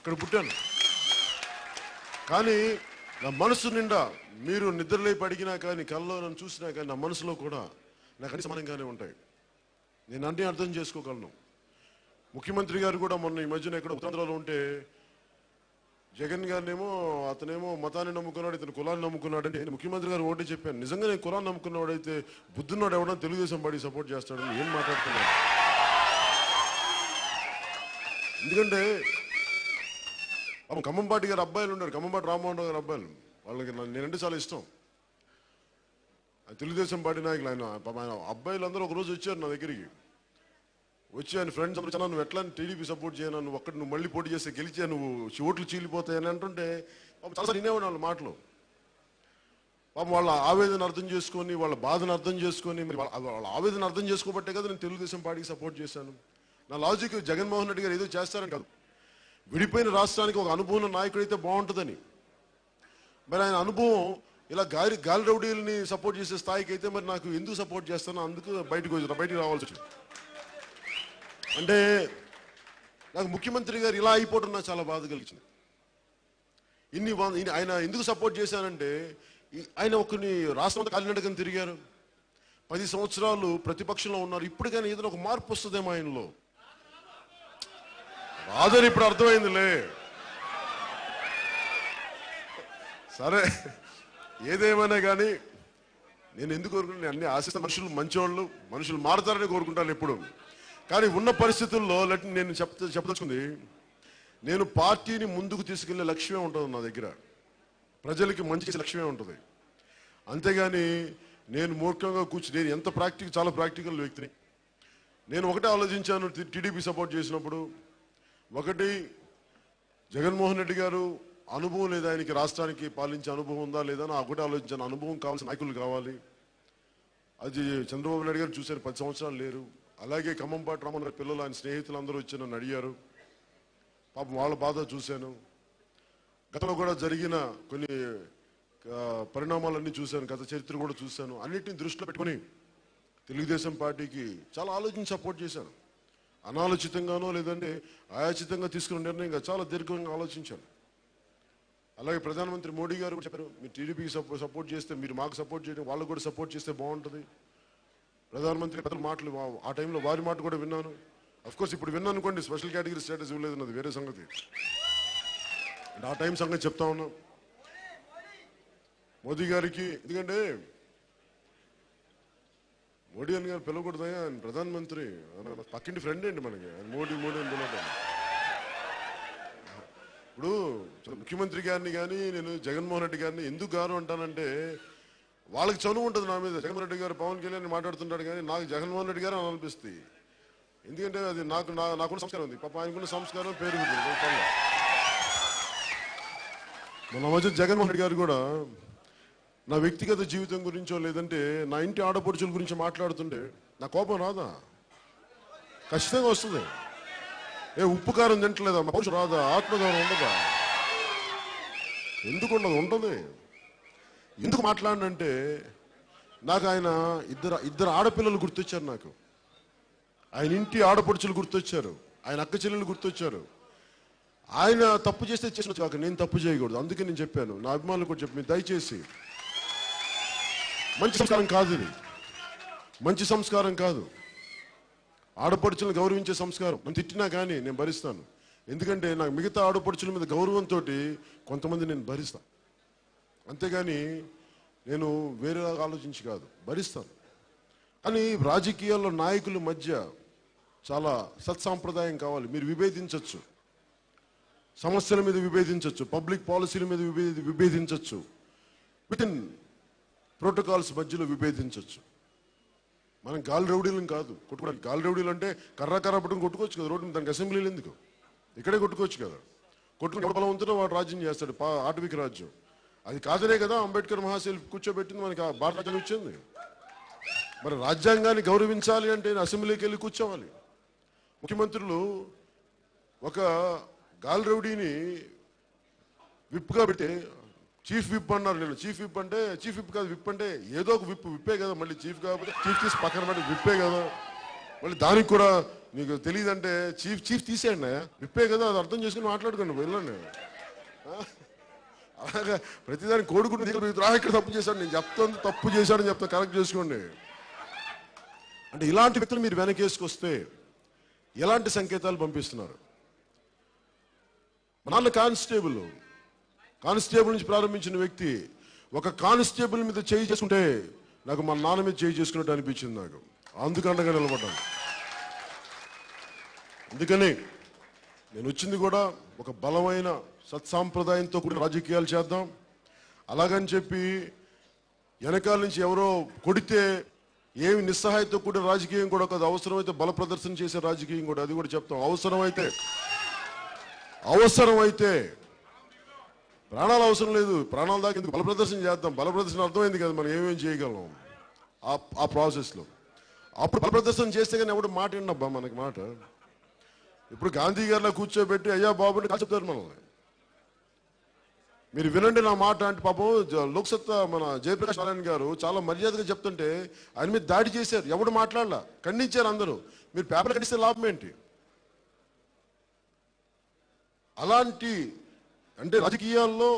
ఇక్కడ పుట్టాను. కానీ నా మనసు నిండా మీరు నిద్రలేపి అడిగినా కానీ కళ్ళలో నన్ను చూసినా కానీ నా మనసులో కూడా నాకు అన్ని సమానంగానే ఉంటాయి. నేను అన్నీ అర్థం చేసుకోగలను. ముఖ్యమంత్రి గారు కూడా మొన్న ఈ మధ్యన ఎక్కడ ఉత్తరాంధ్రలో ఉంటే జగన్ గారినేమో అతనేమో మతాన్ని నమ్ముకున్నాడు ఇతను కులాన్ని నమ్ముకున్నాడు అంటే నేను ముఖ్యమంత్రి గారు ఒకటే చెప్పాను. నిజంగా నేను కులాన్ని నమ్ముకున్నవాడైతే బుద్ధున్నాడు ఎవడన్నా తెలుగుదేశం పార్టీ సపోర్ట్ చేస్తాడని ఏం మాట్లాడుతున్నాడు? ఎందుకంటే పాపం ఖమ్మంపాటి గారు అబ్బాయిలు ఉన్నారు. ఖమ్మంపాటి రామ్మోహన్ రావు గారు అబ్బాయిలు వాళ్ళకి నేనంటే చాలా ఇష్టం. ఆ తెలుగుదేశం పార్టీ నాయకులు. ఆయన ఆయన అబ్బాయిలు అందరూ ఒకరోజు వచ్చారు నా దగ్గరికి. వచ్చి ఆయన ఫ్రెండ్స్ అందరూ చాలా నువ్వు ఎట్లా? టీడీపీ సపోర్ట్ చేయను? నువ్వు ఒక్కటి నువ్వు మళ్ళీ పోటీ చేస్తే గెలిచా నువ్వు ఓట్లు చీలిపోతాయని అంటుంటే పాపం చాలా వినేవాడు వాళ్ళ మాటలు. పాపం వాళ్ళ ఆవేదన అర్థం చేసుకొని వాళ్ళ బాధను అర్థం చేసుకొని వాళ్ళ వాళ్ళ ఆవేదన అర్థం చేసుకోబట్టే కదా నేను తెలుగుదేశం పార్టీకి సపోర్ట్ చేశాను. నా లాజిక్ జగన్మోహన్ రెడ్డి గారు ఏదో చేస్తారని కాదు. విడిపోయిన రాష్ట్రానికి ఒక అనుభవం నాయకుడైతే నాయకుడు అయితే బాగుంటుందని. మరి ఆయన అనుభవం ఇలా గాలి గాలి రౌడీలని సపోర్ట్ చేసే స్థాయికి అయితే మరి నాకు ఎందుకు సపోర్ట్ చేస్తానో అందుకు బయటకు వచ్చిన బయటికి రావాల్సి వచ్చింది. అంటే నాకు ముఖ్యమంత్రి గారు ఇలా అయిపోవడం నాకు చాలా బాధ కలిగించింది. ఇన్ని ఆయన ఎందుకు సపోర్ట్ చేశానంటే ఆయన ఒకరిని రాష్ట్రం కాలినడకని తిరిగారు. పది సంవత్సరాలు ప్రతిపక్షంలో ఉన్నారు. ఇప్పటికైనా ఏదైనా ఒక మార్పు వస్తుందేమో ఆయనలో. రాజని ఇప్పుడు అర్థమైందిలే. సరే ఏదేమైనా కానీ నేను ఎందుకు కోరుకుంటాను అన్ని ఆశిస్త మనుషులు మంచివాళ్ళు మనుషులు మారుతారని కోరుకుంటాను ఎప్పుడు. కానీ ఉన్న పరిస్థితుల్లో లెట్ నేను చెప్ చెప్పదలుచుకుంది నేను పార్టీని ముందుకు తీసుకెళ్ళే లక్ష్యమే ఉంటుంది నా దగ్గర. ప్రజలకి మంచి చేసే లక్ష్యమే ఉంటుంది. అంతేగాని నేను మూర్ఖంగా కూర్చుని నేను ఎంత ప్రాక్టికల్ చాలా ప్రాక్టికల్ వ్యక్తిని. నేను ఒకటే ఆలోచించాను టీడీపీ సపోర్ట్ చేసినప్పుడు ఒకటి జగన్మోహన్ రెడ్డి గారు అనుభవం లేదా ఆయనకి రాష్ట్రానికి పాలించే అనుభవం ఉందా లేదా నా ఒకటి ఆలోచించిన. అనుభవం కావాల్సిన నాయకులు కావాలి. అది చంద్రబాబు నాయుడు గారు చూశారు పది సంవత్సరాలు లేరు. అలాగే ఖమ్మంపాటి రామన్న పిల్లలు ఆయన స్నేహితులు అందరూ వచ్చి నన్ను అడిగారు. పాపం వాళ్ళ బాధ చూశాను. గతంలో కూడా జరిగిన కొన్ని పరిణామాలన్నీ చూశాను. గత చరిత్ర కూడా చూశాను. అన్నిటిని దృష్టిలో పెట్టుకొని తెలుగుదేశం పార్టీకి చాలా ఆలోచించి సపోర్ట్ చేశాను. అనాలోచితంగానో లేదంటే ఆయాచితంగా తీసుకున్న నిర్ణయంగా చాలా దీర్ఘంగా ఆలోచించాను. అలాగే ప్రధానమంత్రి మోడీ గారు కూడా చెప్పారు మీరు టీడీపీకి సపోర్ట్ చేస్తే మీరు మాకు సపోర్ట్ చేయడం వాళ్ళకు కూడా సపోర్ట్ చేస్తే బాగుంటుంది. ప్రధానమంత్రి పెద్దల మాటలు ఆ టైంలో వారి మాట కూడా విన్నాను. అఫ్కోర్స్ ఇప్పుడు విన్నాను అనుకోండి స్పెషల్ కేటగిరీ స్టేటస్ ఇవ్వలేదు అన్నది వేరే సంగతి. అంటే ఆ టైం సంగతి చెప్తా ఉన్నాం. మోదీ గారికి ఎందుకంటే మోడీ అని గారు పిలవకూడదు ఆయన ప్రధానమంత్రి. పక్కింటి ఫ్రెండ్ ఏంటి మనకి? మోడీ మోడీ అని పిలవడం ఇప్పుడు ముఖ్యమంత్రి గారిని కానీ నేను జగన్మోహన్ రెడ్డి గారిని ఎందుకు గారు అంటానంటే వాళ్ళకి చనువు ఉంటుంది నా మీద. జగన్మోహన్ రెడ్డి గారు పవన్ కళ్యాణ్ మాట్లాడుతుంటాడు కానీ నాకు జగన్మోహన్ రెడ్డి గారు అని అనిపిస్తుంది ఎందుకంటే అది నాకు నా నాకున్న సంస్కారం ఉంది పాప ఆయనకున్న సంస్కారం పేరు మన మధ్య జగన్మోహన్ రెడ్డి గారు కూడా నా వ్యక్తిగత జీవితం గురించో లేదంటే నా ఇంటి ఆడపడుచుల గురించి మాట్లాడుతుంటే నా కోపం రాదా? ఖచ్చితంగా వస్తుంది. ఏ ఉప్పు కారం తింటలేదా? మా పౌరుషం రాదా? ఆత్మగౌరవం ఉండదా? ఎందుకు ఉండదు? ఉంటుంది. ఎందుకు మాట్లాడినంటే నాకు ఆయన ఇద్దరు ఇద్దరు ఆడపిల్లలు గుర్తొచ్చారు నాకు. ఆయన ఇంటి ఆడపడుచులు గుర్తొచ్చారు. ఆయన అక్క చెల్లెలు గుర్తొచ్చారు. ఆయన తప్పు చేస్తే చేసిన కాక నేను తప్పు చేయకూడదు. అందుకే నేను చెప్పాను. నా అభిమానులు కూడా చెప్పి దయచేసి మంచి సంస్కారం కాదు ఇది. మంచి సంస్కారం కాదు. ఆడపడుచులను గౌరవించే సంస్కారం. నన్ను తిట్టినా కానీ నేను భరిస్తాను. ఎందుకంటే నాకు మిగతా ఆడపడుచుల మీద గౌరవంతో కొంతమంది నేను భరిస్తాను అంతేగాని నేను వేరేలాగా ఆలోచించి కాదు భరిస్తాను. కానీ రాజకీయాల్లో నాయకుల మధ్య చాలా సత్సాంప్రదాయం కావాలి. మీరు విభేదించవచ్చు సమస్యల మీద విభేదించవచ్చు పబ్లిక్ పాలసీల మీద విభేది విభేదించవచ్చు విత్ ఇన్ ప్రోటోకాల్స్ మధ్యలో విభేదించవచ్చు మనం గాలి రౌడీలను కాదు కొట్టుకోవడానికి గాలి రౌడీలు అంటే కర్ర కర్ర పట్టుకుని కొట్టుకోవచ్చు కదా రోడ్డు దానికి అసెంబ్లీలు ఎందుకు? ఇక్కడే కొట్టుకోవచ్చు కదా. కొట్టుకుని బలం ఉంటుందో వాడు రాజ్యం చేస్తాడు పా ఆటవిక రాజ్యం. అది కాదనే కదా అంబేద్కర్ మహాశైలి కూర్చోబెట్టింది మనకి ఆ భారత రాజ్యాంగం ఇచ్చింది. మరి రాజ్యాంగాన్ని గౌరవించాలి అంటే అసెంబ్లీకి వెళ్ళి కూర్చోవాలి. ముఖ్యమంత్రులు ఒక గాలి రౌడీని విప్పుగా పెట్టి చీఫ్ విప్ అన్నారు నేను చీఫ్ విప్ అంటే చీఫ్ విప్ కాదు విప్ అంటే ఏదో ఒక విప్ విప్పే కదా మళ్ళీ చీఫ్ కాకపోతే చీఫ్ తీసి పక్కన పెట్టి విప్పే కదా. మళ్ళీ దానికి కూడా మీకు తెలియదంటే చీఫ్ చీఫ్ తీసేయండి విప్పే కదా అది అర్థం చేసుకుని మాట్లాడుకోండి వెళ్ళండి. ఆ? అలాగా ప్రతిదాన్ని కోడుకుంటూ దగ్గర ఇక్కడ తప్పు చేశాడు నేను చెప్తాను తప్పు చేశాడని చెప్తాను కరెక్ట్ చేసుకోండి. అంటే ఇలాంటి వ్యక్తులు మీరు వెనకేసుకొస్తే ఎలాంటి సంకేతాలు పంపిస్తున్నారు? నాన్న కానిస్టేబుల్ కానిస్టేబుల్ నుంచి ప్రారంభించిన వ్యక్తి ఒక కానిస్టేబుల్ మీద చేయి చేసుకుంటే నాకు మా నాన్న మీద చేయి చేసుకున్నట్టు అనిపించింది నాకు. అందుకండగా నిలబడ్డాను. అందుకని నేను వచ్చింది కూడా ఒక బలమైన సత్సాంప్రదాయంతో కూడిన రాజకీయాలు చేద్దాం. అలాగని చెప్పి వెనకాల నుంచి ఎవరో కొడితే ఏమి నిస్సహాయతో కూడిన రాజకీయం కూడా కాదు అవసరమైతే బల ప్రదర్శన చేసే రాజకీయం కూడా అది కూడా చెప్తాం. అవసరమైతే అవసరమైతే ప్రాణాలు అవసరం లేదు. ప్రాణాల దాకా ఎందుకు? బల ప్రదర్శన చేద్దాం. బలప్రదర్శన అర్థమైంది కదా మనం ఏమేమి చేయగలం? ఆ ఆ ప్రాసెస్లో అప్పుడు బలప్రదర్శన చేస్తే కానీ ఎవడు మాట విన్నబ్బా మనకి మాట? ఇప్పుడు గాంధీ గారిలో కూర్చోబెట్టి అయ్యా బాబు అంటే చెప్తారు మనల్ని. మీరు వినండి నా మాట అంటే పాపం లోక్సత్తా మన జయప్రకాష్ నారాయణ గారు చాలా మర్యాదగా చెప్తుంటే ఆయన మీద దాడి చేశారు. ఎవడు మాట్లాడలా? ఖండించారు అందరూ. మీరు పేపర్ కట్టిస్తే లాభం ఏంటి? అలాంటి అంటే రాజకీయాల్లో